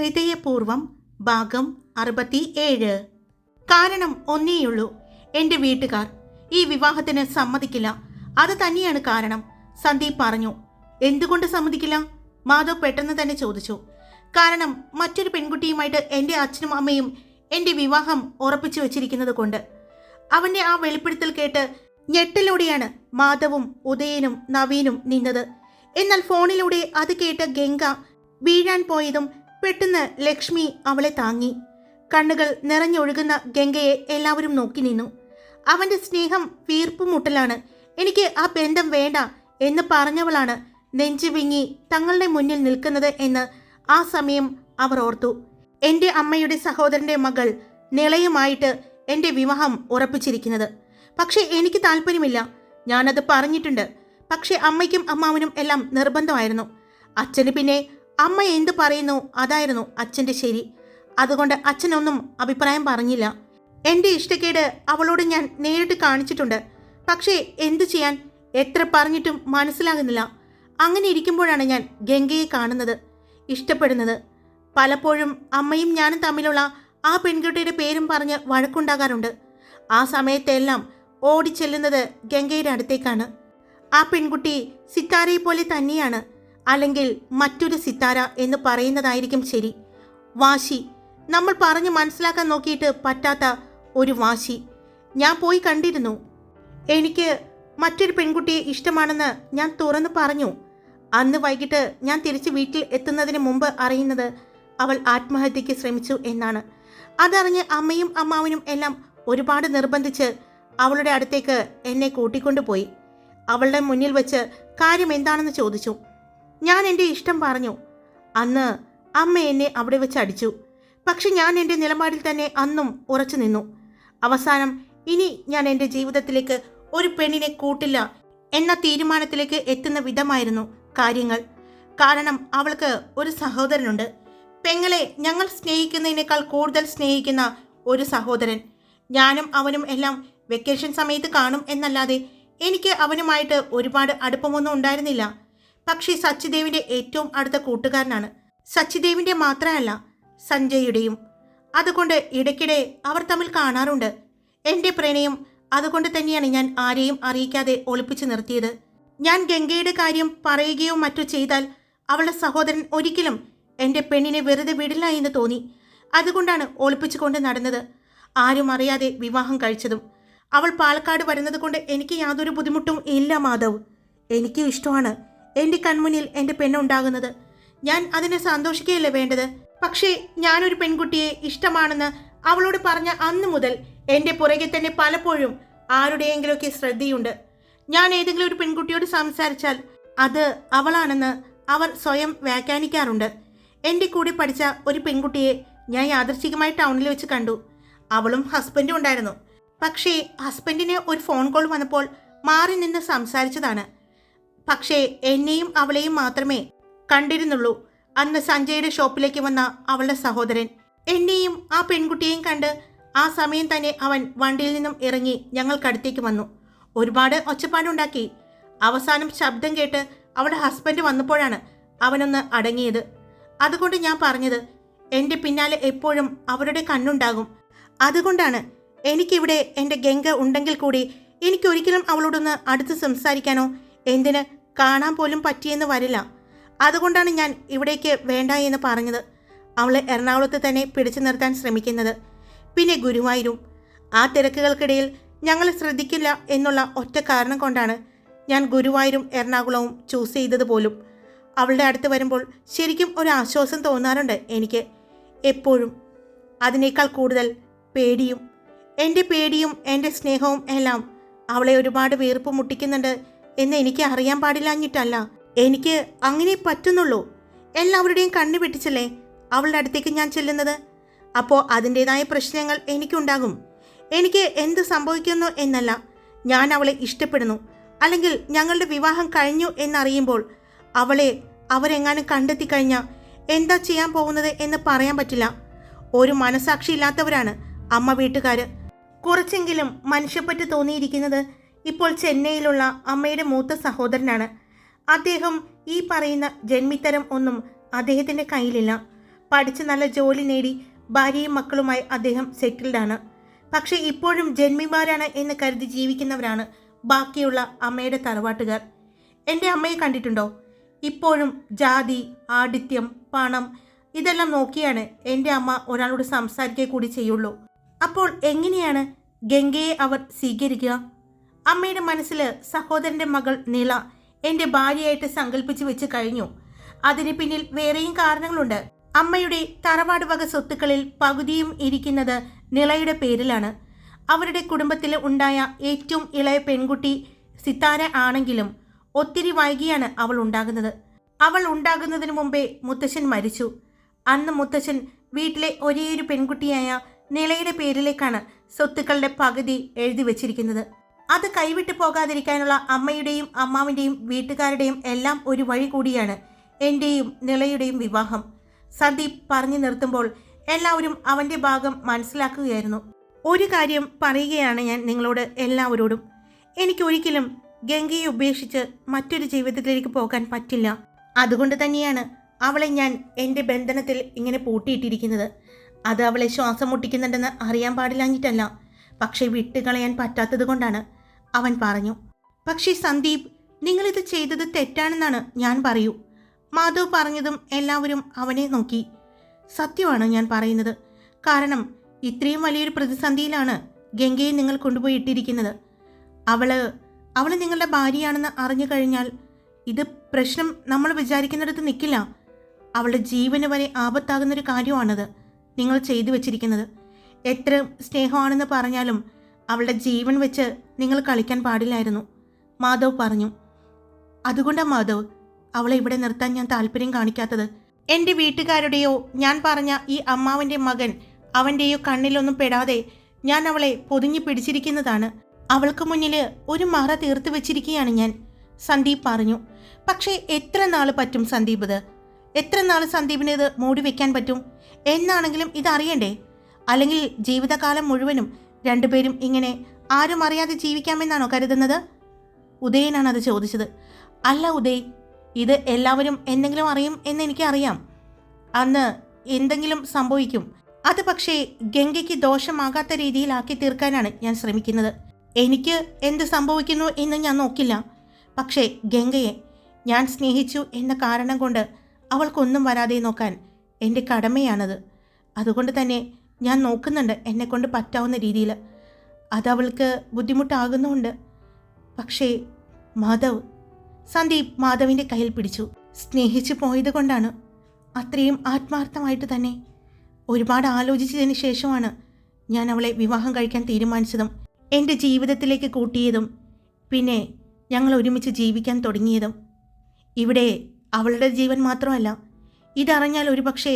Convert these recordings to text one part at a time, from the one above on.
ഹൃദയപൂർവം ഭാഗം അറുപത്തി ഏഴ് കാരണം ഒന്നേയുള്ളൂ എന്റെ വീട്ടുകാർ ഈ വിവാഹത്തിന് സമ്മതിക്കില്ല. അത് തന്നെയാണ് കാരണം സന്ദീപ് പറഞ്ഞു. എന്തുകൊണ്ട് സമ്മതിക്കില്ല? മാധവ് പെട്ടെന്ന് തന്നെ ചോദിച്ചു. കാരണം മറ്റൊരു പെൺകുട്ടിയുമായിട്ട് എന്റെ അച്ഛനും അമ്മയും എന്റെ വിവാഹം ഉറപ്പിച്ചു വച്ചിരിക്കുന്നത് കൊണ്ട്. അവന്റെ ആ വെളിപ്പെടുത്തൽ കേട്ട് ഞെട്ടലോടെയാണ് മാധവും ഉദയനും നവീനും നിന്നത്. എന്നാൽ ഫോണിലൂടെ അത് കേട്ട ഗംഗ വീഴാൻ പോയതും പെട്ടെന്ന് ലക്ഷ്മി അവളെ താങ്ങി. കണ്ണുകൾ നിറഞ്ഞൊഴുകുന്ന ഗംഗയെ എല്ലാവരും നോക്കി നിന്നു. അവന്റെ സ്നേഹം വീർപ്പുമുട്ടലാണ്. എനിക്ക് ആ ബന്ധം വേണ്ട എന്ന് പറഞ്ഞവളാണ് നെഞ്ചു വിങ്ങി തങ്ങളുടെ മുന്നിൽ നിൽക്കുന്നത് എന്ന് ആ സമയം അവർ ഓർത്തു. എന്റെ അമ്മയുടെ സഹോദരന്റെ മകൾ നിളയുമായിട്ട് എന്റെ വിവാഹം ഉറപ്പിച്ചിരിക്കുന്നത്. പക്ഷേ എനിക്ക് താല്പര്യമില്ല. ഞാനത് പറഞ്ഞിട്ടുണ്ട്. പക്ഷേ അമ്മയ്ക്കും അമ്മാവനും എല്ലാം നിർബന്ധമായിരുന്നു. അച്ഛന് പിന്നെ അമ്മ എന്ത് പറയുന്നു? അതായിരുന്നു അച്ഛന്റെ ശരി. അതുകൊണ്ട് അച്ഛനൊന്നും അഭിപ്രായം പറഞ്ഞില്ല. എന്റെ ഇഷ്ടക്കേട് അവളോട് ഞാൻ നേരിട്ട് കാണിച്ചിട്ടുണ്ട്. പക്ഷേ എന്തു ചെയ്യാൻ? എത്ര പറഞ്ഞിട്ടും മനസ്സിലാകുന്നില്ല. അങ്ങനെ ഇരിക്കുമ്പോഴാണ് ഞാൻ ഗംഗയെ കാണുന്നത് ഇഷ്ടപ്പെടുന്നത്. പലപ്പോഴും അമ്മയും ഞാനും തമ്മിലുള്ള ആ പെൺകുട്ടിയുടെ പേരും പറഞ്ഞ് വഴക്കുണ്ടാകാറുണ്ട്. ആ സമയത്തെല്ലാം ഓടിച്ചെല്ലുന്നത് ഗംഗയുടെ അടുത്തേക്കാണ്. ആ പെൺകുട്ടി സിത്താരയെ പോലെ തന്നെയാണ്. അല്ലെങ്കിൽ മറ്റൊരു സിത്താര എന്ന് പറയുന്നതായിരിക്കും ശരി. വാശി. നമ്മൾ പറഞ്ഞ് മനസ്സിലാക്കാൻ നോക്കിയിട്ട് പറ്റാത്ത ഒരു വാശി. ഞാൻ പോയി കണ്ടിരുന്നു. എനിക്ക് മറ്റൊരു പെൺകുട്ടിയെ ഇഷ്ടമാണെന്ന് ഞാൻ തുറന്നു പറഞ്ഞു. അന്ന് വൈകിട്ട് ഞാൻ തിരിച്ച് വീട്ടിൽ എത്തുന്നതിന് മുമ്പ് അറിയുന്നത് അവൾ ആത്മഹത്യയ്ക്ക് ശ്രമിച്ചു എന്നാണ്. അതറിഞ്ഞ് അമ്മയും അമ്മാവനും എല്ലാം ഒരുപാട് നിർബന്ധിച്ച് അവളുടെ അടുത്തേക്ക് എന്നെ കൂട്ടിക്കൊണ്ടുപോയി. അവളുടെ മുന്നിൽ വെച്ച് കാര്യം എന്താണെന്ന് ചോദിച്ചു. ഞാൻ എന്റെ ഇഷ്ടം പറഞ്ഞു. അന്ന് അമ്മ എന്നെ അവിടെ വെച്ച് അടിച്ചു. പക്ഷെ ഞാൻ എന്റെ നിലപാടിൽ തന്നെ അന്നും ഉറച്ചു നിന്നു. അവസാനം ഇനി ഞാൻ എന്റെ ജീവിതത്തിലേക്ക് ഒരു പെണ്ണിനെ കൂട്ടില്ല എന്ന തീരുമാനത്തിലേക്ക് എത്തുന്ന വിധമായിരുന്നു കാര്യങ്ങൾ. കാരണം അവൾക്ക് ഒരു സഹോദരനുണ്ട്. പെങ്ങളെ ഞങ്ങൾ സ്നേഹിക്കുന്നതിനേക്കാൾ കൂടുതൽ സ്നേഹിക്കുന്ന ഒരു സഹോദരൻ. ഞാനും അവനും എല്ലാം വെക്കേഷൻ സമയത്ത് കാണും എന്നല്ലാതെ എനിക്ക് അവനുമായിട്ട് ഒരുപാട് അടുപ്പമൊന്നും ഉണ്ടായിരുന്നില്ല. പക്ഷേ സച്ചിദേവിന്റെ ഏറ്റവും അടുത്ത കൂട്ടുകാരനാണ്. സച്ചിദേവിന്റെ മാത്രമല്ല സഞ്ജയുടെയും. അതുകൊണ്ട് ഇടയ്ക്കിടെ അവർ തമ്മിൽ കാണാറുണ്ട്. എന്റെ പ്രണയം അതുകൊണ്ട് തന്നെയാണ് ഞാൻ ആരെയും അറിയിക്കാതെ ഒളിപ്പിച്ചു നിർത്തിയത്. ഞാൻ ഗംഗയുടെ കാര്യം പറയുകയോ മറ്റോ ചെയ്താൽ അവളുടെ സഹോദരൻ ഒരിക്കലും എന്റെ പെണ്ണിനെ വെറുതെ വിടില്ല എന്ന് തോന്നി. അതുകൊണ്ടാണ് ഒളിപ്പിച്ചുകൊണ്ട് നടന്നത്. ആരും അറിയാതെ വിവാഹം കഴിച്ചതും. അവൾ പാലക്കാട് വരുന്നത് കൊണ്ട് എനിക്ക് യാതൊരു ബുദ്ധിമുട്ടും ഇല്ല മാധവ്. എനിക്കും ഇഷ്ടമാണ്. എന്റെ കൺമുന്നിൽ എന്റെ പെണ്ണുണ്ടാകുന്നത്. ഞാൻ അതിനെ സന്തോഷിക്കുകയല്ലേ വേണ്ടത്. പക്ഷേ ഞാനൊരു പെൺകുട്ടിയെ ഇഷ്ടമാണെന്ന് അവളോട് പറഞ്ഞ അന്ന് മുതൽ എന്റെ പുറകെ തന്നെ പലപ്പോഴും ആരുടെയെങ്കിലുമൊക്കെ ശ്രദ്ധയുണ്ട്. ഞാൻ ഏതെങ്കിലും ഒരു പെൺകുട്ടിയോട് സംസാരിച്ചാൽ അത് അവളാണെന്ന് അവർ സ്വയം വ്യാഖ്യാനിക്കാറുണ്ട്. എന്റെ കൂടെ പഠിച്ച ഒരു പെൺകുട്ടിയെ ഞാൻ യാദർശികമായി ടൗണിൽ വെച്ച് കണ്ടു. അവളും ഹസ്ബൻഡും ഉണ്ടായിരുന്നു. പക്ഷേ ഹസ്ബൻഡിന് ഒരു ഫോൺ കോൾ വന്നപ്പോൾ മാറി നിന്ന് സംസാരിച്ചതാണ്. പക്ഷേ എന്നെയും അവളെയും മാത്രമേ കണ്ടിരുന്നുള്ളൂ. അന്ന് സഞ്ജയുടെ ഷോപ്പിലേക്ക് വന്ന അവളുടെ സഹോദരൻ. എന്നെയും ആ പെൺകുട്ടിയെയും കണ്ട് ആ സമയം തന്നെ അവൻ വണ്ടിയിൽ നിന്നും ഇറങ്ങി ഞങ്ങൾക്കടുത്തേക്ക് വന്നു. ഒരുപാട് ഒച്ചപ്പാടുണ്ടാക്കി. അവസാനം ശബ്ദം കേട്ട് അവളുടെ ഹസ്ബൻഡ് വന്നപ്പോഴാണ് അവനൊന്ന് അടങ്ങിയത്. അതുകൊണ്ട് ഞാൻ പറഞ്ഞത് എന്റെ പിന്നാലെ എപ്പോഴും അവരുടെ കണ്ണുണ്ടാകും. അതുകൊണ്ടാണ് എനിക്കിവിടെ എന്റെ ഗംഗ ഉണ്ടെങ്കിൽ കൂടി എനിക്കൊരിക്കലും അവളോടൊന്ന് അടുത്ത് സംസാരിക്കാനോ? എന്തിന് കാണാൻ പോലും പറ്റിയെന്ന് വരില്ല. അതുകൊണ്ടാണ് ഞാൻ ഇവിടേക്ക് വേണ്ട എന്ന് പറഞ്ഞത്. അവളെ എറണാകുളത്ത് തന്നെ പിടിച്ചു നിർത്താൻ ശ്രമിക്കുന്നത്. പിന്നെ ഗുരുവായൂരും ആ തിരക്കുകൾക്കിടയിൽ ഞങ്ങൾ ശ്രദ്ധിക്കില്ല എന്നുള്ള ഒറ്റ കാരണം കൊണ്ടാണ് ഞാൻ ഗുരുവായൂരും എറണാകുളവും ചൂസ് ചെയ്തത് പോലും. അവളുടെ അടുത്ത് വരുമ്പോൾ ശരിക്കും ഒരു ആശ്വാസം തോന്നാറുണ്ട് എനിക്ക്. എപ്പോഴും. അതിനേക്കാൾ കൂടുതൽ പേടിയും എന്റെ പേടിയും എന്റെ സ്നേഹവും എല്ലാം അവളെ ഒരുപാട് വീർപ്പ് മുട്ടിക്കുന്നുണ്ട് എന്ന് എനിക്ക് അറിയാൻ പാടില്ലാഞ്ഞിട്ടല്ല. എനിക്ക് അങ്ങനെ പറ്റുന്നുള്ളൂ. എല്ലാവരുടെയും കണ്ണു വെട്ടിച്ചല്ലേ അവളുടെ അടുത്തേക്ക് ഞാൻ ചെല്ലുന്നത്? അപ്പോൾ അതിന്റെതായ പ്രശ്നങ്ങൾ എനിക്കുണ്ടാകും. എനിക്ക് എന്ത് സംഭവിക്കുന്നു എന്നല്ല. ഞാൻ അവളെ ഇഷ്ടപ്പെടുന്നു. അല്ലെങ്കിൽ ഞങ്ങളുടെ വിവാഹം കഴിഞ്ഞു എന്നറിയുമ്പോൾ അവളെ അവരെങ്ങാനും കണ്ടെത്തി കഴിഞ്ഞാൽ എന്താ ചെയ്യാൻ പോകുന്നത് എന്ന് പറയാൻ പറ്റില്ല. ഒരു മനസാക്ഷി ഇല്ലാത്തവരാണ് അമ്മ വീട്ടുകാർ കുറച്ചെങ്കിലും മനുഷ്യപ്പറ്റ് തോന്നിയിരിക്കുന്നത് ഇപ്പോൾ ചെന്നൈയിലുള്ള അമ്മയുടെ മൂത്ത സഹോദരനാണ്. അദ്ദേഹം ഈ പറയുന്ന ജന്മിത്തരം ഒന്നും അദ്ദേഹത്തിന്റെ കയ്യിലില്ല. പഠിച്ച് നല്ല ജോലി നേടി ഭാര്യയും മക്കളുമായി അദ്ദേഹം സെറ്റിൽഡാണ് പക്ഷേ ഇപ്പോഴും ജന്മിമാരാണ് എന്ന് കരുതി ജീവിക്കുന്നവരാണ് ബാക്കിയുള്ള അമ്മയുടെ തറവാട്ടുകാർ. എന്റെ അമ്മയെ കണ്ടിട്ടുണ്ടോ? ഇപ്പോഴും ജാതി ആഡിത്യം പണം ഇതെല്ലാം നോക്കിയാണ് എന്റെ അമ്മ ഒരാളോട് സംസാരിക്കുക കൂടി ചെയ്യുള്ളൂ. അപ്പോൾ എങ്ങനെയാണ് ഗംഗയെ അവർ സ്വീകരിക്കുക? അമ്മയുടെ മനസ്സിൽ സഹോദരന്റെ മകൾ നിള എന്റെ ഭാര്യയായിട്ട് സങ്കല്പിച്ചു വെച്ച് കഴിഞ്ഞു. അതിന് പിന്നിൽ വേറെയും കാരണങ്ങളുണ്ട്. അമ്മയുടെ തറവാട് വക സ്വത്തുക്കളിൽ പകുതിയും ഇരിക്കുന്നത് നിളയുടെ പേരിലാണ്. അവരുടെ കുടുംബത്തിൽ ഉണ്ടായ ഏറ്റവും ഇളയ പെൺകുട്ടി സിത്താര ആണെങ്കിലും ഒത്തിരി വൈകിയാണ് അവൾ ഉണ്ടാകുന്നത്. അവൾ ഉണ്ടാകുന്നതിന് മുമ്പേ മുത്തശ്ശൻ മരിച്ചു. അന്ന് മുത്തശ്ശൻ വീട്ടിലെ ഒരേയൊരു പെൺകുട്ടിയായ നിളയുടെ പേരിലേക്കാണ് സ്വത്തുക്കളുടെ പകുതി എഴുതി വച്ചിരിക്കുന്നത്. അത് കൈവിട്ടു പോകാതിരിക്കാനുള്ള അമ്മയുടെയും അമ്മാവിന്റെയും വീട്ടുകാരുടെയും എല്ലാം ഒരു വഴി കൂടിയാണ് എന്റെയും നിളയുടെയും വിവാഹം. സന്ദീപ് പറഞ്ഞു നിർത്തുമ്പോൾ എല്ലാവരും അവന്റെ ഭാഗം മനസ്സിലാക്കുകയായിരുന്നു. ഒരു കാര്യം പറയുകയാണ് ഞാൻ നിങ്ങളോട് എല്ലാവരോടും. എനിക്കൊരിക്കലും ഗംഗയെ ഉപേക്ഷിച്ച് മറ്റൊരു ജീവിതത്തിലേക്ക് പോകാൻ പറ്റില്ല. അതുകൊണ്ട് തന്നെയാണ് അവളെ ഞാൻ എന്റെ ബന്ധനത്തിൽ ഇങ്ങനെ പൂട്ടിയിട്ടിരിക്കുന്നത്. അത് അവളെ ശ്വാസം മുട്ടിക്കുന്നുണ്ടെന്ന് അറിയാൻ പാടില്ലാഞ്ഞിട്ടല്ല. പക്ഷേ വിട്ടുകളയാൻ പറ്റാത്തത് കൊണ്ടാണ് അവൻ പറഞ്ഞു പക്ഷേ സന്ദീപ് നിങ്ങളിത് ചെയ്തത് തെറ്റാണെന്നാണ് ഞാൻ പറയൂ. മാധവ് പറഞ്ഞതും എല്ലാവരും അവനെ നോക്കി. സത്യമാണ് ഞാൻ പറയുന്നത്. കാരണം ഇത്രയും വലിയൊരു പ്രതിസന്ധിയിലാണ് ഗംഗയെ നിങ്ങൾ കൊണ്ടുപോയി ഇട്ടിരിക്കുന്നത്. അവൾ അവൾ നിങ്ങളുടെ ഭാര്യയാണെന്ന് അറിഞ്ഞു കഴിഞ്ഞാൽ ഇത് പ്രശ്നം നമ്മൾ വിചാരിക്കുന്നിടത്ത് നിൽക്കില്ല. അവളുടെ ജീവന് വരെ ആപത്താകുന്നൊരു കാര്യമാണത് നിങ്ങൾ ചെയ്തു വെച്ചിരിക്കുന്നത്. എത്ര സ്നേഹമാണെന്ന് പറഞ്ഞാലും അവളുടെ ജീവൻ വെച്ച് നിങ്ങൾ കളിക്കാൻ പാടില്ലായിരുന്നു. മാധവ് പറഞ്ഞു അതുകൊണ്ടാണ് മാധവ് അവളെ ഇവിടെ നിർത്താൻ ഞാൻ താല്പര്യം കാണിക്കാത്തത്. എന്റെ വീട്ടുകാരുടെയോ ഞാൻ പറഞ്ഞ ഈ അമ്മാവന്റെ മകൻ അവന്റെയോ കണ്ണിലൊന്നും പെടാതെ ഞാൻ അവളെ പൊതിഞ്ഞു പിടിച്ചിരിക്കുന്നതാണ്. അവൾക്ക് മുന്നിൽ ഒരു മറ തീർത്ത് വെച്ചിരിക്കുകയാണ് ഞാൻ സന്ദീപ് പറഞ്ഞു. പക്ഷേ എത്ര നാൾ പറ്റും സന്ദീപ് ഇത്? എത്ര നാൾ സന്ദീപിന് ഇത് മൂടി വെക്കാൻ പറ്റും? എന്നാണെങ്കിലും ഇതറിയണ്ടേ? അല്ലെങ്കിൽ ജീവിതകാലം മുഴുവനും രണ്ടുപേരും ഇങ്ങനെ ആരും അറിയാതെ ജീവിക്കാമെന്നാണോ കരുതുന്നത്? ഉദയനാണ് അത് ചോദിച്ചത്. അല്ല ഉദയ് ഇത് എല്ലാവരും എന്തെങ്കിലും അറിയും എന്ന് എനിക്കറിയാം. അന്ന് എന്തെങ്കിലും സംഭവിക്കും. അത് പക്ഷേ ഗംഗയ്ക്ക് ദോഷമാകാത്ത രീതിയിലാക്കി തീർക്കാനാണ് ഞാൻ ശ്രമിക്കുന്നത്. എനിക്ക് എന്ത് സംഭവിക്കുന്നു എന്ന് ഞാൻ നോക്കില്ല. പക്ഷേ ഗംഗയെ ഞാൻ സ്നേഹിച്ചു എന്ന കാരണം കൊണ്ട് അവൾക്കൊന്നും വരാതെ നോക്കാൻ എന്റെ കടമയാണത്. അതുകൊണ്ട് തന്നെ ഞാൻ നോക്കുന്നുണ്ട് എന്നെക്കൊണ്ട് പറ്റാവുന്ന രീതിയിൽ. അതവൾക്ക് ബുദ്ധിമുട്ടാകുന്നുണ്ട് പക്ഷേ മാധവ് സന്ദീപ് മാധവിന്റെ കയ്യിൽ പിടിച്ചു. സ്നേഹിച്ചു പോയത് കൊണ്ടാണ്. അത്രയും ആത്മാർത്ഥമായിട്ട് തന്നെ. ഒരുപാട് ആലോചിച്ചതിന് ശേഷമാണ് ഞാൻ അവളെ വിവാഹം കഴിക്കാൻ തീരുമാനിച്ചതും എന്റെ ജീവിതത്തിലേക്ക് കൂട്ടിയതും പിന്നെ ഞങ്ങൾ ഒരുമിച്ച് ജീവിക്കാൻ തുടങ്ങിയതും. ഇവിടെ അവളുടെ ജീവൻ മാത്രമല്ല ഇതറിഞ്ഞാൽ ഒരുപക്ഷേ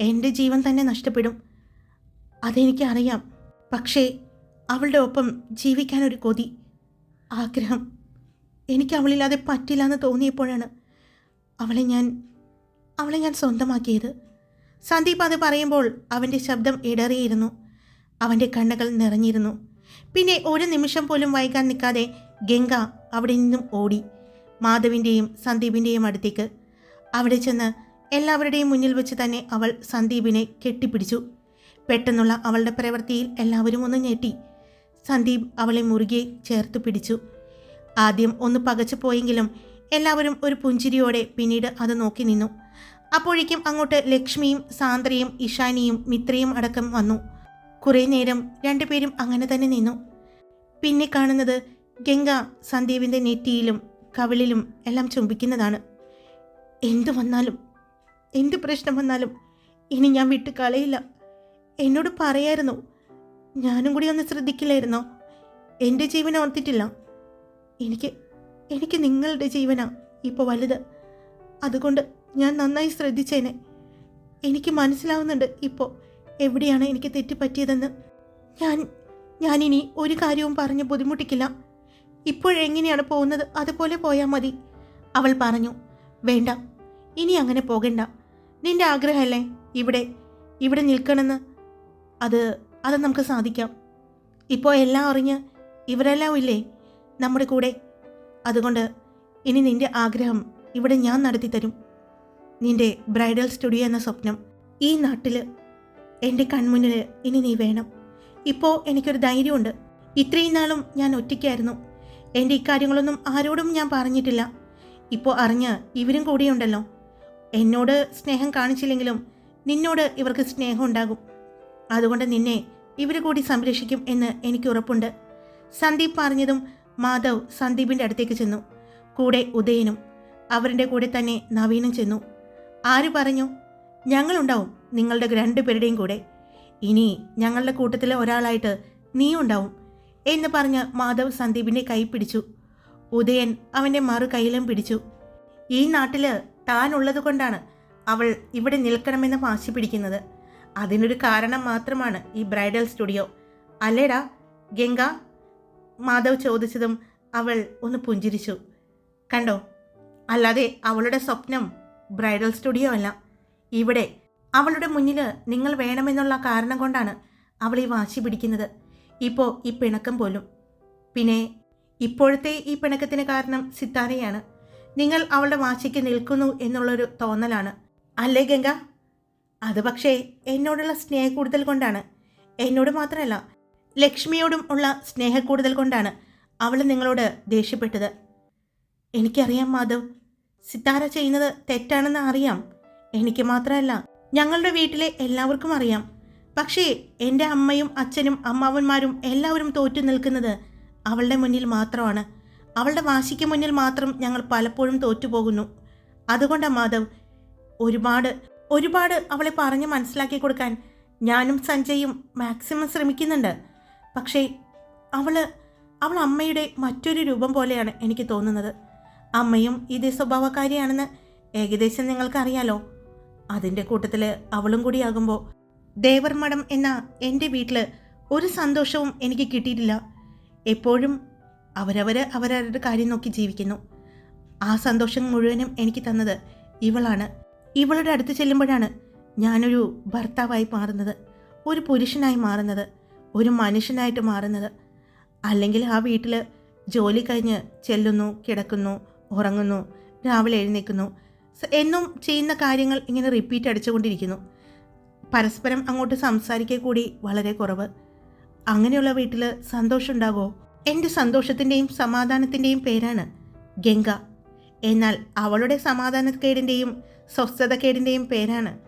എന്റെ ജീവൻ തന്നെ നഷ്ടപ്പെടും. അതെനിക്കറിയാം. പക്ഷേ അവളുടെ ഒപ്പം ജീവിക്കാനൊരു കൊതി ആഗ്രഹം എനിക്ക് അവളില്ലാതെ പറ്റില്ല എന്ന് തോന്നിയപ്പോഴാണ് അവളെ ഞാൻ അവളെ ഞാൻ സ്വന്തമാക്കിയത്. സന്ദീപ് അത് പറയുമ്പോൾ അവന്റെ ശബ്ദം ഇടറിയിരുന്നു. അവന്റെ കണ്ണുകൾ നിറഞ്ഞിരുന്നു. പിന്നെ ഒരു നിമിഷം പോലും വൈകാൻ നിൽക്കാതെ ഗംഗ അവിടെ നിന്നും ഓടി മാധവിന്റെയും സന്ദീപിന്റെയും അടുത്തേക്ക്. അവിടെ ചെന്ന് എല്ലാവരുടെയും മുന്നിൽ വെച്ച് തന്നെ അവൾ സന്ദീപിനെ കെട്ടിപ്പിടിച്ചു. പെട്ടെന്നുള്ള അവളുടെ പ്രവൃത്തിയിൽ എല്ലാവരും ഒന്ന് ഞെട്ടി. സന്ദീപ് അവളെ മുറുകെ ചേർത്ത് പിടിച്ചു. ആദ്യം ഒന്ന് പകച്ചു പോയെങ്കിലും എല്ലാവരും ഒരു പുഞ്ചിരിയോടെ പിന്നീട് അത് നോക്കി നിന്നു. അപ്പോഴേക്കും അങ്ങോട്ട് ലക്ഷ്മിയും സാന്ദ്രയും ഇഷാനിയും മിത്രയും അടക്കം വന്നു. കുറേ നേരം രണ്ടുപേരും അങ്ങനെ തന്നെ നിന്നു. പിന്നെ കാണുന്നത് ഗംഗ സന്ദീപിന്റെ നെറ്റിയിലും കവിളിലും എല്ലാം ചുംബിക്കുന്നതാണ്. എന്തു വന്നാലും എന്ത് പ്രശ്നം വന്നാലും ഇനി ഞാൻ വിട്ട് കളയില്ല. എന്നോട് പറയായിരുന്നു. ഞാനും കൂടി ഒന്ന് ശ്രദ്ധിക്കില്ലായിരുന്നോ? എന്റെ ജീവൻ ഓർത്തിട്ടില്ല. എനിക്ക് എനിക്ക് നിങ്ങളുടെ ജീവനാ ഇപ്പോൾ വലുത്. അതുകൊണ്ട് ഞാൻ നന്നായി ശ്രദ്ധിച്ചേനെ. എനിക്ക് മനസ്സിലാവുന്നുണ്ട് ഇപ്പോൾ എവിടെയാണ് എനിക്ക് തെറ്റുപറ്റിയതെന്ന്. ഞാൻ ഞാനിനി ഒരു കാര്യവും പറഞ്ഞ് ബുദ്ധിമുട്ടിക്കില്ല. ഇപ്പോഴെങ്ങനെയാണ് പോകുന്നത് അതുപോലെ പോയാൽ മതി. അവൾ പറഞ്ഞു വേണ്ട ഇനി അങ്ങനെ പോകണ്ട. നിന്റെ ആഗ്രഹമല്ലേ ഇവിടെ ഇവിടെ നിൽക്കണമെന്ന്? അത് അത് നമുക്ക് സാധിക്കാം. ഇപ്പോൾ എല്ലാം അറിഞ്ഞ് ഇവരെല്ലാം ഇല്ലേ? നമ്മുടെ കൂടെ. അതുകൊണ്ട് ഇനി നിന്റെ ആഗ്രഹം ഇവിടെ ഞാൻ നടത്തി തരും നിന്റെ ബ്രൈഡൽ സ്റ്റുഡിയോ എന്ന സ്വപ്നം ഈ നാട്ടിൽ എന്റെ കൺമുന്നിൽ ഇനി നീ വേണം. ഇപ്പോൾ എനിക്കൊരു ധൈര്യമുണ്ട്. ഇത്രയും നാളും ഞാൻ ഒറ്റയ്ക്കായിരുന്നു. എന്റെ ഇക്കാര്യങ്ങളൊന്നും ആരോടും ഞാൻ പറഞ്ഞിട്ടില്ല. ഇപ്പോൾ അറിഞ്ഞ് ഇവരും കൂടിയുണ്ടല്ലോ. എന്നോട് സ്നേഹം കാണിച്ചില്ലെങ്കിലും നിന്നോട് ഇവർക്ക് സ്നേഹം ഉണ്ടാകും. അതുകൊണ്ട് നിന്നെ ഇവർ കൂടി സംരക്ഷിക്കും എന്ന് എനിക്ക് ഉറപ്പുണ്ട്. സന്ദീപ് പറഞ്ഞതും മാധവ് സന്ദീപിന്റെ അടുത്തേക്ക് ചെന്നു. കൂടെ ഉദയനും അവരുടെ കൂടെ തന്നെ നവീനും ചെന്നു. ആര് പറഞ്ഞു? ഞങ്ങളുണ്ടാവും നിങ്ങളുടെ രണ്ടുപേരുടെയും കൂടെ. ഇനി ഞങ്ങളുടെ കൂട്ടത്തിലെ ഒരാളായിട്ട് നീ ഉണ്ടാവും എന്ന് പറഞ്ഞ് മാധവ് സന്ദീപിന്റെ കൈ പിടിച്ചു. ഉദയൻ അവന്റെ മറു കൈയിലും പിടിച്ചു. ഈ നാട്ടിൽ താനുള്ളത് കൊണ്ടാണ് അവൾ ഇവിടെ നിൽക്കണമെന്ന് വാശി പിടിക്കുന്നത്. അതിനൊരു കാരണം മാത്രമാണ് ഈ ബ്രൈഡൽ സ്റ്റുഡിയോ. അല്ലേടാ ഗംഗ മാധവ് ചോദിച്ചതും അവൾ ഒന്ന് പുഞ്ചിരിച്ചു. കണ്ടോ അല്ലാതെ അവളുടെ സ്വപ്നം ബ്രൈഡൽ സ്റ്റുഡിയോ അല്ല. ഇവിടെ അവളുടെ മുന്നിൽ നിങ്ങൾ വേണമെന്നുള്ള കാരണം കൊണ്ടാണ് അവൾ ഈ വാശി പിടിക്കുന്നത്. ഇപ്പോൾ ഈ പിണക്കം പോലും. പിന്നെ ഇപ്പോഴത്തെ ഈ പിണക്കത്തിന് കാരണം സിത്താരയാണ്. നിങ്ങൾ അവളുടെ വാശിക്ക് നിൽക്കുന്നു എന്നുള്ളൊരു തോന്നലാണ്. അല്ലേ ഗംഗ? അത് പക്ഷേ എന്നോടുള്ള സ്നേഹക്കൂടുതൽ കൊണ്ടാണ്. എന്നോട് മാത്രമല്ല ലക്ഷ്മിയോടും ഉള്ള സ്നേഹക്കൂടുതൽ കൊണ്ടാണ് അവൾ നിങ്ങളോട് ദേഷ്യപ്പെട്ടത്. എനിക്കറിയാം മാധവ് സിത്താര ചെയ്യുന്നത് തെറ്റാണെന്ന് അറിയാം. എനിക്ക് മാത്രമല്ല ഞങ്ങളുടെ വീട്ടിലെ എല്ലാവർക്കും അറിയാം. പക്ഷേ എന്റെ അമ്മയും അച്ഛനും അമ്മാവന്മാരും എല്ലാവരും തോറ്റു നിൽക്കുന്നത് അവളുടെ മുന്നിൽ മാത്രമാണ്. അവളുടെ വാശിക്ക് മുന്നിൽ മാത്രം ഞങ്ങൾ പലപ്പോഴും തോറ്റുപോകുന്നു. അതുകൊണ്ടാണ് മാധവ് ഒരുപാട് ഒരുപാട് അവളെ പറഞ്ഞ് മനസ്സിലാക്കി കൊടുക്കാൻ ഞാനും സഞ്ജയും മാക്സിമം ശ്രമിക്കുന്നുണ്ട്. പക്ഷേ അവൾ അവൾ അമ്മയുടെ മറ്റൊരു രൂപം പോലെയാണ് എനിക്ക് തോന്നുന്നത്. അമ്മയും ഇതേ സ്വഭാവക്കാരിയാണെന്ന് ഏകദേശം നിങ്ങൾക്കറിയാലോ. അതിന്റെ കൂട്ടത്തിൽ അവളും കൂടിയാകുമ്പോൾ ദേവർ മഠം എന്ന എന്റെ വീട്ടിൽ ഒരു സന്തോഷവും എനിക്ക് കിട്ടിയിട്ടില്ല. എപ്പോഴും അവരവർ അവരവരുടെ കാര്യം നോക്കി ജീവിക്കുന്നു. ആ സന്തോഷം മുഴുവനും എനിക്ക് തന്നത് ഇവളാണ്. ഇവളുടെ അടുത്ത് ചെല്ലുമ്പോഴാണ് ഞാനൊരു ഭർത്താവായി മാറുന്നത് ഒരു പുരുഷനായി മാറുന്നത് ഒരു മനുഷ്യനായിട്ട് മാറുന്നത്. അല്ലെങ്കിൽ ആ വീട്ടിൽ ജോലി കഴിഞ്ഞ് ചെല്ലുന്നു കിടക്കുന്നു ഉറങ്ങുന്നു രാവിലെ എഴുന്നേൽക്കുന്നു. എന്നും ചെയ്യുന്ന കാര്യങ്ങൾ ഇങ്ങനെ റിപ്പീറ്റ് അടിച്ചുകൊണ്ടിരിക്കുന്നു. പരസ്പരം അങ്ങോട്ട് സംസാരിക്കുക കൂടി വളരെ കുറവ്. അങ്ങനെയുള്ള വീട്ടിൽ സന്തോഷമുണ്ടാകുമോ എന്റെ സന്തോഷത്തിന്റെയും സമാധാനത്തിന്റെയും പേരാണ് ഗംഗ. എന്നാൽ അവളുടെ സമാധാനക്കേടിന്റെയും സ്വസ്ഥതക്കേടിന്റെയും പേരാണ്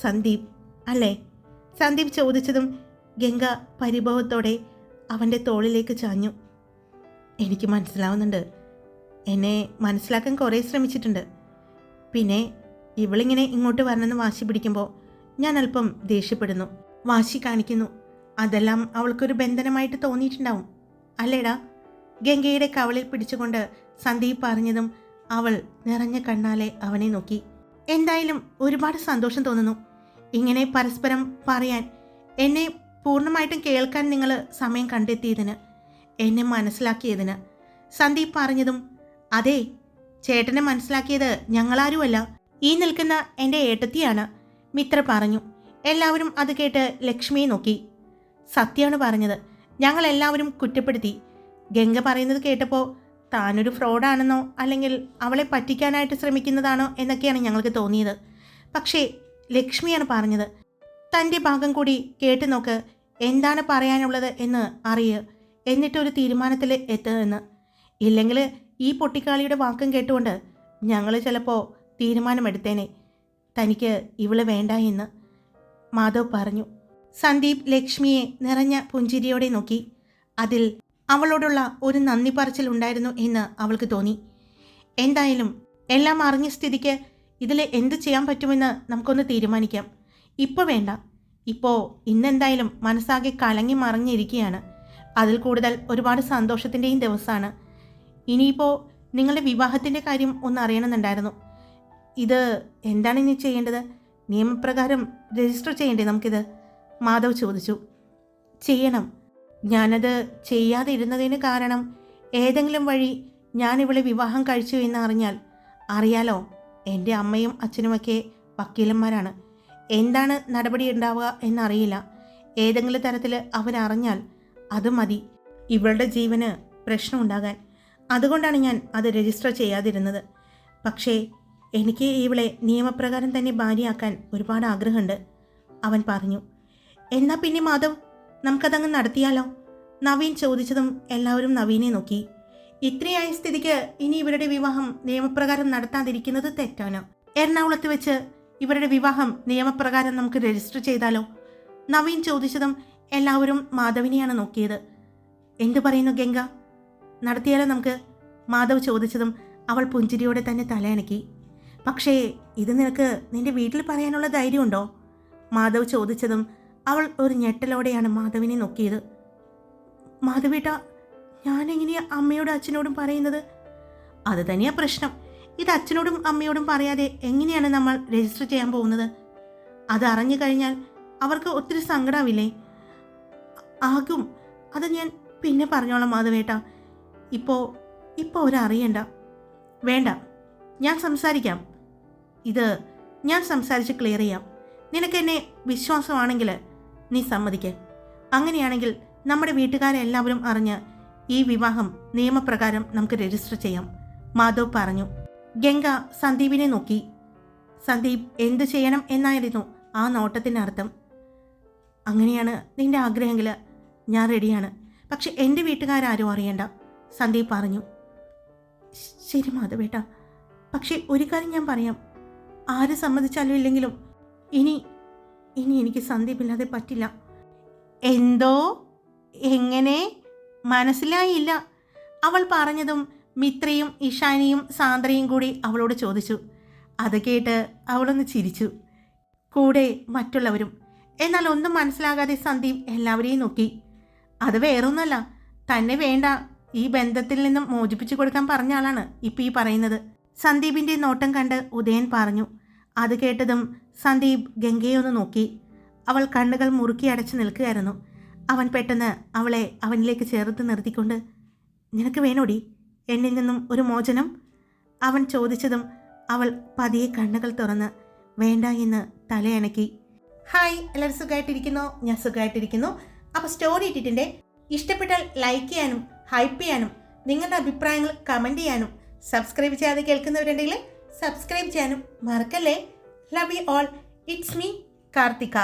സന്ദീപ് അല്ലേ? സന്ദീപ് ചോദിച്ചതും ഗംഗ പരിഭവത്തോടെ അവന്റെ തോളിലേക്ക് ചാഞ്ഞു. എനിക്ക് മനസ്സിലാവുന്നുണ്ട്. എന്നെ മനസ്സിലാക്കാൻ കുറേ ശ്രമിച്ചിട്ടുണ്ട്. പിന്നെ ഇവളിങ്ങനെ ഇങ്ങോട്ട് വരണമെന്ന് വാശി പിടിക്കുമ്പോൾ ഞാൻ അല്പം ദേഷ്യപ്പെടുന്നു. വാശി കാണിക്കുന്നു. അതെല്ലാം അവൾക്കൊരു ബന്ധനമായിട്ട് തോന്നിയിട്ടുണ്ടാവും. അല്ലേടാ? ഗംഗയുടെ കവളിൽ പിടിച്ചുകൊണ്ട് സന്ദീപ് പറഞ്ഞതും അവൾ നിറഞ്ഞ കണ്ണാലെ അവനെ നോക്കി. എന്തായാലും ഒരുപാട് സന്തോഷം തോന്നുന്നു. ഇങ്ങനെ പരസ്പരം പറയാൻ എന്നെ പൂർണമായിട്ടും കേൾക്കാൻ നിങ്ങൾ സമയം കണ്ടെത്തിയതിന് എന്നെ മനസ്സിലാക്കിയതിന്. സന്ദീപ് പറഞ്ഞതും അതെ ചേട്ടനെ മനസ്സിലാക്കിയത് ഞങ്ങളാരുമല്ല. ഈ നിൽക്കുന്ന എന്റെ ഏട്ടത്തിയാണ് മിത്ര പറഞ്ഞു. എല്ലാവരും അത് കേട്ട് ലക്ഷ്മിയെ നോക്കി. സത്യമാണ് പറഞ്ഞത് ഞങ്ങളെല്ലാവരും കുറ്റപ്പെടുത്തി. ഗംഗ പറയുന്നത് കേട്ടപ്പോൾ താനൊരു ഫ്രോഡാണെന്നോ അല്ലെങ്കിൽ അവളെ പറ്റിക്കാനായിട്ട് ശ്രമിക്കുന്നതാണോ എന്നൊക്കെയാണ് ഞങ്ങൾക്ക് തോന്നിയത്. പക്ഷേ ലക്ഷ്മിയാണ് പറഞ്ഞത്. തന്റെ ഭാഗം കൂടി കേട്ടു നോക്ക് എന്താണ് പറയാനുള്ളത് എന്ന് അറിയ് എന്നിട്ടൊരു തീരുമാനത്തിൽ എത്തുമെന്ന് ഇല്ലെങ്കിൽ ഈ പൊട്ടിക്കാളിയുടെ വാക്കും കേട്ടുകൊണ്ട് ഞങ്ങൾ ചിലപ്പോൾ തീരുമാനമെടുത്തേനെ. തനിക്ക് ഇവൾ വേണ്ട എന്ന്. മാധവ് പറഞ്ഞു. സന്ദീപ് ലക്ഷ്മിയെ നിറഞ്ഞ പുഞ്ചിരിയോടെ നോക്കി. അതിൽ അവളോടുള്ള ഒരു നന്ദി പറച്ചിൽ ഉണ്ടായിരുന്നു എന്ന് അവൾക്ക് തോന്നി. എന്തായാലും എല്ലാം അറിഞ്ഞ സ്ഥിതിക്ക് ഇതിൽ എന്ത് ചെയ്യാൻ പറ്റുമെന്ന് നമുക്കൊന്ന് തീരുമാനിക്കാം. ഇപ്പോൾ വേണ്ട. ഇപ്പോൾ ഇന്നെന്തായാലും മനസ്സാകെ കലങ്ങി മറിഞ്ഞിരിക്കുകയാണ്. അതിൽ കൂടുതൽ ഒരുപാട് സന്തോഷത്തിന്റെയും ദിവസമാണ്. ഇനിയിപ്പോൾ നിങ്ങളുടെ വിവാഹത്തിന്റെ കാര്യം ഒന്ന് അറിയണമെന്നുണ്ടായിരുന്നു. ഇത് എന്താണ് ഇനി ചെയ്യേണ്ടത്? നിയമപ്രകാരം രജിസ്റ്റർ ചെയ്യേണ്ടേ നമുക്കിത്? മാധവ് ചോദിച്ചു. ചെയ്യണം. ഞാനത് ചെയ്യാതെ ഇരുന്നതിന് കാരണം ഏതെങ്കിലും വഴി ഞാൻ ഇവളെ വിവാഹം കഴിച്ചു എന്ന് അറിഞ്ഞാൽ അറിയാലോ എന്റെ അമ്മയും അച്ഛനുമൊക്കെ വക്കീലന്മാരാണ്. എന്താണ് നടപടി ഉണ്ടാവുക എന്നറിയില്ല. ഏതെങ്കിലും തരത്തിൽ അവരറിഞ്ഞാൽ അത് മതി. ഇവളുടെ ജീവന് പ്രശ്നമുണ്ടാകാൻ. അതുകൊണ്ടാണ് ഞാൻ അത് രജിസ്റ്റർ ചെയ്യാതിരുന്നത്. പക്ഷേ എനിക്ക് ഇവളെ നിയമപ്രകാരം തന്നെ ഭാര്യയാക്കാൻ ഒരുപാട് ആഗ്രഹമുണ്ട്. അവൻ പറഞ്ഞു എന്നാൽ പിന്നെ മാധവ് നമുക്കതങ്ങ് നടത്തിയാലോ? നവീൻ ചോദിച്ചതും എല്ലാവരും നവീനെ നോക്കി. ഇത്രയായ സ്ഥിതിക്ക് ഇനി ഇവരുടെ വിവാഹം നിയമപ്രകാരം നടത്താതിരിക്കുന്നത് തെറ്റാണ്. എറണാകുളത്ത് വെച്ച് ഇവരുടെ വിവാഹം നിയമപ്രകാരം നമുക്ക് രജിസ്റ്റർ ചെയ്താലോ? നവീൻ ചോദിച്ചതും എല്ലാവരും മാധവിനെയാണ് നോക്കിയത്. എന്തു പറയുന്നു ഗംഗ? നടത്തിയാലോ നമുക്ക്? മാധവ് ചോദിച്ചതും അവൾ പുഞ്ചിരിയോടെ തന്നെ തലയണക്കി പക്ഷേ ഇത് നിനക്ക് നിന്റെ വീട്ടിൽ പറയാനുള്ള ധൈര്യമുണ്ടോ? മാധവ് ചോദിച്ചതും അവൾ ഒരു ഞെട്ടലോടെയാണ് മാധവിനെ നോക്കിയത്. മാധവേട്ട ഞാൻ എങ്ങനെയാ അമ്മയോടും അച്ഛനോടും പറയുന്നത്? അത് തന്നെയാ പ്രശ്നം. ഇത് അച്ഛനോടും അമ്മയോടും പറയാതെ എങ്ങനെയാണ് നമ്മൾ രജിസ്റ്റർ ചെയ്യാൻ പോകുന്നത്? അത് അറിഞ്ഞു കഴിഞ്ഞാൽ അവർക്ക് ഒത്തിരി സങ്കടമാവില്ലേ ആകും. അത് ഞാൻ പിന്നെ പറഞ്ഞോളാം മാധവേട്ട ഇപ്പോൾ ഇപ്പോൾ അവരറിയണ്ട വേണ്ട. ഞാൻ സംസാരിക്കാം. ഇത് ഞാൻ സംസാരിച്ച് ക്ലിയർ ചെയ്യാം. നിനക്കെന്നെ വിശ്വാസമാണെങ്കിൽ നീ സമ്മതിക്ക്. അങ്ങനെയാണെങ്കിൽ നമ്മുടെ വീട്ടുകാരെ എല്ലാവരും അറിഞ്ഞ് ഈ വിവാഹം നിയമപ്രകാരം നമുക്ക് രജിസ്റ്റർ ചെയ്യാം. മാധവ് പറഞ്ഞു. ഗംഗ സന്ദീപിനെ നോക്കി. സന്ദീപ് എന്തു ചെയ്യണം എന്നായിരുന്നു ആ നോട്ടത്തിന്റെ അർത്ഥം. അങ്ങനെയാണ് നിന്റെ ആഗ്രഹമെങ്കിൽ ഞാൻ റെഡിയാണ്. പക്ഷെ എന്റെ വീട്ടുകാരും അറിയണ്ട. സന്ദീപ് പറഞ്ഞു. "ശ- ശരി മാധവേട്ട പക്ഷേ ഒരു കാര്യം ഞാൻ പറയാം. ആര് സമ്മതിച്ചാലും ഇല്ലെങ്കിലും ഇനി ഇനി എനിക്ക് സന്ദീപില്ലാതെ പറ്റില്ല. എന്തോ? എങ്ങനെ? മനസ്സിലായില്ല. അവൾ പറഞ്ഞതും മിത്രയും ഇഷാനിയും സാന്ദ്രയും കൂടി അവളോട് ചോദിച്ചു. അത് കേട്ട് അവളൊന്ന് ചിരിച്ചു. കൂടെ മറ്റുള്ളവരും. എന്നാൽ ഒന്നും മനസ്സിലാകാതെ സന്ദീപ് എല്ലാവരെയും നോക്കി. അത് വേറൊന്നുമല്ല. തന്നെ വേണ്ട. ഈ ബന്ധത്തിൽ നിന്നും മോചിപ്പിച്ചു കൊടുക്കാൻ പറഞ്ഞ ആളാണ് ഇപ്പം ഈ പറയുന്നത്. സന്ദീപിന്റെ നോട്ടം കണ്ട് ഉദയൻ പറഞ്ഞു. അത് കേട്ടതും സന്ദീപ് ഗംഗയെ ഒന്ന് നോക്കി. അവൾ കണ്ണുകൾ മുറുക്കി അടച്ചു നിൽക്കുകയായിരുന്നു. അവൻ പെട്ടെന്ന് അവളെ അവനിലേക്ക് ചേർത്ത് നിർത്തിക്കൊണ്ട് നിനക്ക് വേണോടി? എന്നിൽ നിന്നും ഒരു മോചനം? അവൻ ചോദിച്ചതും അവൾ പതിയെ കണ്ണുകൾ തുറന്ന് വേണ്ട എന്ന് തലയണക്കി ഹായ് എല്ലാവരും സുഖമായിട്ടിരിക്കുന്നു? ഞാൻ സുഖമായിട്ടിരിക്കുന്നു. അപ്പോൾ സ്റ്റോറി ഇട്ടിട്ടുണ്ട്. ഇഷ്ടപ്പെട്ടാൽ ലൈക്ക് ചെയ്യാനും ഹൈപ്പ് ചെയ്യാനും നിങ്ങളുടെ അഭിപ്രായങ്ങൾ കമന്റ് ചെയ്യാനും സബ്സ്ക്രൈബ് ചെയ്യാതെ കേൾക്കുന്നവരുണ്ടെങ്കിൽ സബ്സ്ക്രൈബ് ചെയ്യാനും മറക്കല്ലേ? love you all it's me Karthika